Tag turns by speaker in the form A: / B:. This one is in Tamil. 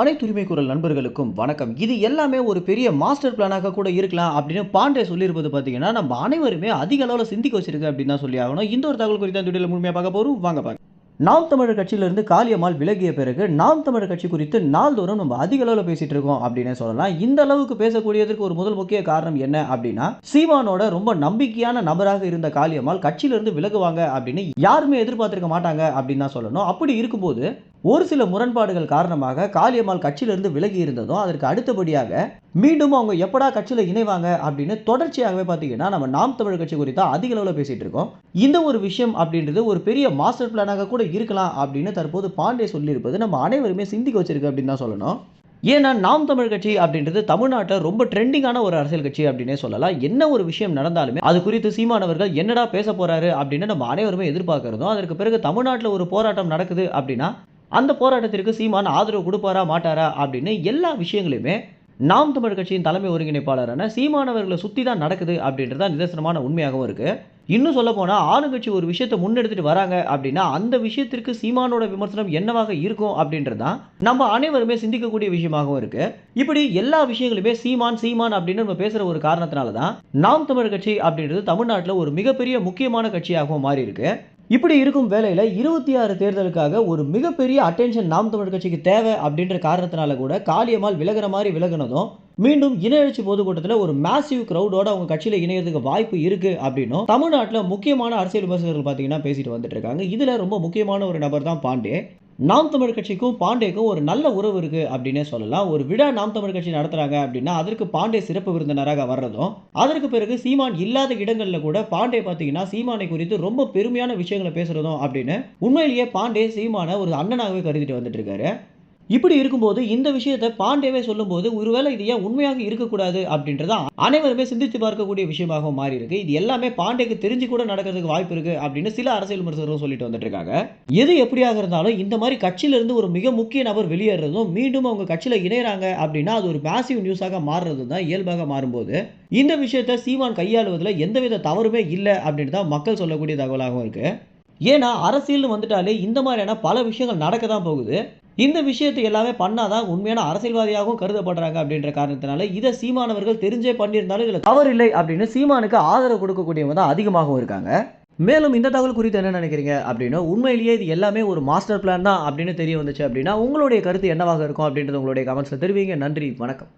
A: அனைத்து உரிமை குரல் நண்பர்களுக்கும் வணக்கம். இது எல்லாமே ஒரு பெரிய மாஸ்டர் பிளானாக கூட இருக்கலாம் அப்படின்னு பாண்டே சொல்லியிருப்பது பார்த்தீங்கன்னா நம்ம அனைவருமே அதிக அளவில் சிந்திக்க வச்சிருக்கு அப்படின்னு தான் சொல்லி ஆகணும். இந்த ஒரு தகவல் குறித்து அந்த முழுமையாக பார்க்க போகிறோம் வாங்க பாருங்க. நாம் தமிழர் கட்சியிலிருந்து காளியம்மாள் விலகிய பிறகு நாம் தமிழர் கட்சி குறித்து நாள்தோறும் நம்ம அதிக அளவில் பேசிட்டு இருக்கோம் அப்படின்னு சொல்லலாம். இந்த அளவுக்கு பேசக்கூடியதற்கு ஒரு முதல் முக்கிய காரணம் என்ன அப்படின்னா சீமானோட ரொம்ப நம்பிக்கையான நபராக இருந்த காளியம்மாள் கட்சியிலிருந்து விலகுவாங்க அப்படின்னு யாருமே எதிர்பார்த்திருக்க மாட்டாங்க அப்படின்னு தான் சொல்லணும். அப்படி இருக்கும்போது ஒரு சில முரண்பாடுகள் காரணமாக காளியம்மாள் கட்சியிலிருந்து விலகி இருந்ததும் அதற்கு அடுத்தபடியாக மீண்டும் அவங்க எப்படா கட்சியில் இணைவாங்க அப்படின்னு தொடர்ச்சியாகவே பார்த்தீங்கன்னா நம்ம நாம் தமிழ் கட்சி குறித்து அதிக அளவில் பேசிகிட்டு இருக்கோம். இந்த ஒரு விஷயம் அப்படின்றது ஒரு பெரிய மாஸ்டர் பிளானாக கூட இருக்கலாம் அப்படின்னு தற்போது பாண்டே சொல்லியிருப்பது நம்ம அனைவருமே சிந்திக்க வச்சிருக்கு அப்படின்னு தான் சொல்லணும். ஏன்னா நாம் தமிழ் கட்சி அப்படின்றது தமிழ்நாட்டில் ரொம்ப ட்ரெண்டிங்கான ஒரு அரசியல் கட்சி அப்படின்னே சொல்லலாம். என்ன ஒரு விஷயம் நடந்தாலுமே அது குறித்து சீமானவர்கள் என்னடா பேச போறாரு அப்படின்னு நம்ம அனைவருமே எதிர்பார்க்கிறதும் அதற்கு பிறகு தமிழ்நாட்டில் ஒரு போராட்டம் நடக்குது அப்படின்னா அந்த போராட்டத்திற்கு சீமான் ஆதரவு கொடுப்பாரா மாட்டாரா அப்படின்னு எல்லா விஷயங்களையுமே நாம் தமிழ் கட்சியின் தலைமை ஒருங்கிணைப்பாளரான சீமானவர்களை சுற்றி தான் நடக்குது அப்படின்றது தான் நிதர்சனமான உண்மையாகவும் இருக்குது இன்னும் சொல்ல போனால் ஆளுங்கட்சி ஒரு விஷயத்தை முன்னெடுத்துட்டு வராங்க அப்படின்னா அந்த விஷயத்திற்கு சீமானோட விமர்சனம் என்னவாக இருக்கும் அப்படின்றது தான் நம்ம அனைவருமே சிந்திக்கக்கூடிய விஷயமாகவும் இருக்கு. இப்படி எல்லா விஷயங்களுமே சீமான் சீமான் அப்படின்னு நம்ம பேசுற ஒரு காரணத்தினால தான் நாம் தமிழ் கட்சி அப்படின்றது தமிழ்நாட்டில் ஒரு மிகப்பெரிய முக்கியமான கட்சியாகவும் மாறி இருக்கு இப்படி இருக்கும் வேலையில் இருபத்தி ஆறு தேர்தலுக்காக ஒரு மிகப்பெரிய அட்டென்ஷன் நாம் தமிழ் கட்சிக்கு தேவை அப்படின்ற காரணத்தினால கூட காளியம்மாள் விலகிற மாதிரி விலகினதும் மீண்டும் இணையழிச்சி எழுச்சி பொதுக்கூட்டத்தில் ஒரு மேசிவ் க்ரௌடோட அவங்க கட்சியில் இணையறதுக்கு வாய்ப்பு இருக்கு அப்படின்னும் தமிழ்நாட்டில் முக்கியமான அரசியல் விமர்சகர்கள் பார்த்தீங்கன்னா பேசிட்டு வந்துட்டு இருக்காங்க. இதில் ரொம்ப முக்கியமான ஒரு நபர் தான் பாண்டே. நாம் தமிழ் கட்சிக்கும் பாண்டேக்கும் ஒரு நல்ல உறவு இருக்குது அப்படின்னே சொல்லலாம். ஒரு விழா நாம் தமிழ் கட்சி நடத்துகிறாங்க அப்படின்னா அதற்கு பாண்டே சிறப்பு விருந்தினராக வர்றதும் அதற்கு பிறகு சீமான் இல்லாத இடங்களில் கூட பாண்டே பார்த்தீங்கன்னா சீமானை குறித்து ரொம்ப பெருமையான விஷயங்களை பேசுகிறதும் அப்படின்னு உண்மையிலேயே பாண்டே சீமானை ஒரு அண்ணனாகவே கருதிட்டு வந்துட்டு இருக்காரு. இப்படி இருக்கும்போது இந்த விஷயத்தை பாண்டேவே சொல்லும்போது ஒருவேளை இது ஏன் உண்மையாக இருக்கக்கூடாது அப்படின்றத அனைவருமே சிந்தித்து பார்க்கக்கூடிய விஷயமாக மாறி இருக்கு இது எல்லாமே பாண்டேக்கு தெரிஞ்சு கூட நடக்கிறதுக்கு வாய்ப்பு இருக்கு அப்படின்னு சில அரசியல் விமர்சகரும் சொல்லிட்டு வந்துட்டு இருக்காங்க எது எப்படியாக இருந்தாலும் இந்த மாதிரி கட்சியிலிருந்து ஒரு மிக முக்கிய நபர் வெளியேறதும் மீண்டும் அவங்க கட்சியில இணையறாங்க அப்படின்னா அது ஒரு மேசிவ் நியூஸாக மாறுறது தான் இயல்பாக மாறும்போது. இந்த விஷயத்தை சீமான் கையாளுவதில் எந்தவித தவறுமே இல்லை அப்படின்னு தான் மக்கள் சொல்லக்கூடிய தகவலாகவும் இருக்கு. ஏன்னா அரசியல்னு வந்துட்டாலே இந்த மாதிரியான பல விஷயங்கள் நடக்க தான் போகுது. இந்த விஷயத்தை எல்லாமே பண்ணாதான் உண்மையான அரசியல்வாதியாகவும் கருதப்படுறாங்க அப்படின்ற காரணத்தினால இதை சீமானவர்கள் தெரிஞ்சே பண்ணியிருந்தாலும் இதில் தவறு இல்லை அப்படின்னு சீமானுக்கு ஆதரவு கொடுக்கக்கூடியவங்க தான் அதிகமாகவும் இருக்காங்க. மேலும் இந்த தகவல் குறித்து என்ன நினைக்கிறீங்க அப்படின்னா உண்மையிலேயே இது எல்லாமே ஒரு மாஸ்டர் பிளான் தான் அப்படின்னு தெரிய வந்துச்சு அப்படின்னா உங்களுடைய கருத்து என்னவாக இருக்கும் அப்படின்றது உங்களுடைய கமெண்ட்ஸில் தெரிவிங்க. நன்றி வணக்கம்.